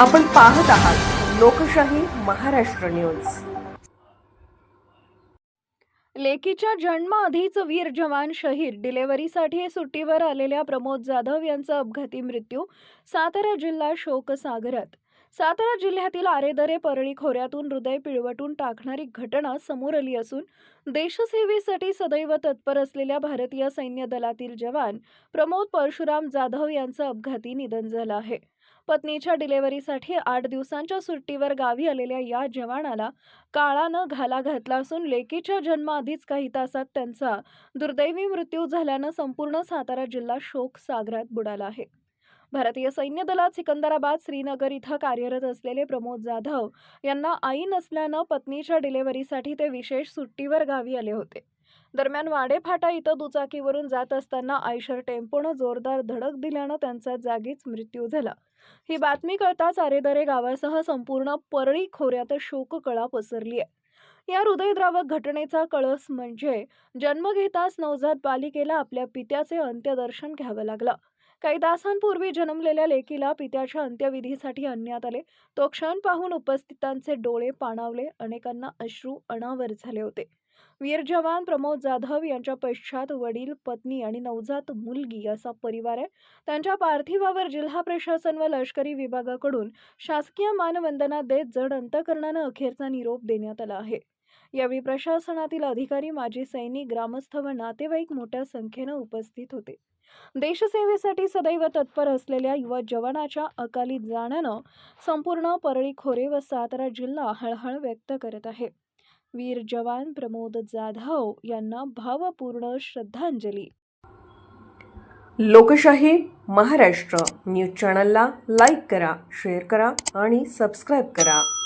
आपण पाहत आहात लोकशाही महाराष्ट्र न्यूज. लेकीच्या जन्माआधीच वीर जवान शहीद डिलेव्हरीसाठी सुट्टीवर आलेल्या प्रमोद जाधव यांचा अपघाती मृत्यू सातारा जिल्हा शोकसागरात. सातारा जिल्ह्यातील आरेदरे परळी खोऱ्यातून हृदय पिळवटून टाकणारी घटना समोर आली असून देशसेवेसाठी सदैव तत्पर असलेल्या भारतीय सैन्य दलातील जवान प्रमोद परशुराम जाधव यांचं अपघाती निधन झालं आहे. पत्नीच्या डिलेव्हरीसाठी आठ दिवसांच्या सुट्टीवर गावी आलेल्या या जवानाला काळानं घाला घातला असून लेकीच्या जन्माआधीच काही तासात त्यांचा दुर्दैवी मृत्यू झाल्यानं संपूर्ण सातारा जिल्हा शोक सागरात बुडाला आहे. भारतीय सैन्य दलात सिकंदराबाद श्रीनगर इथं कार्यरत असलेले प्रमोद जाधव यांना आई नसल्यानं पत्नीच्या डिलेव्हरीसाठी ते विशेष सुट्टीवर गावी आले होते. दरम्यान वाडेफाटा इथं दुचाकीवरून जात असताना आयशर टेम्पोनं जोरदार धडक दिल्यानं त्यांचा जागीच मृत्यू झाला. ही बातमी कळताच आरेदरे गावासह संपूर्ण परळी खोऱ्यात शोककळा पसरली आहे. या हृदयद्रावक घटनेचा कळस म्हणजे जन्म घेताच नवजात बालिकेला आपल्या पित्याचे अंत्यदर्शन घ्यावं लागलं. काही तासांपूर्वी जन्मलेल्या लेकीला पित्याच्या अंत्यविधीसाठी आणण्यात आले. तो क्षण पाहून उपस्थितांचे डोळे पाणावले. अनेकांना अश्रू अनावर झाले होते. वीर जवान प्रमोद जाधव यांच्या पश्चात वडील पत्नी आणि नवजात मुलगी असा परिवार आहे. त्यांच्या पार्थिवावर जिल्हा प्रशासन व लष्करी विभागाकडून शासकीय मानवंदना देत जड अंतकरणानं अखेरचा निरोप देण्यात आला आहे. यावेळी प्रशासनातील अधिकारी माजी सैनिक ग्रामस्थ व नातेवाईक मोठ्या संख्येनं उपस्थित होते. देशसेवेसाठी सदैव तत्पर असलेल्या युवा जवानाच्या अकाली जाण्यानं संपूर्ण परळी खोरे व सातारा जिल्हा हळहळ व्यक्त करत आहे. वीर जवान प्रमोद जाधव यांना भावपूर्ण श्रद्धांजली. लोकशाही महाराष्ट्र न्यूज चॅनलला लाईक करा शेअर करा आणि सबस्क्राईब करा.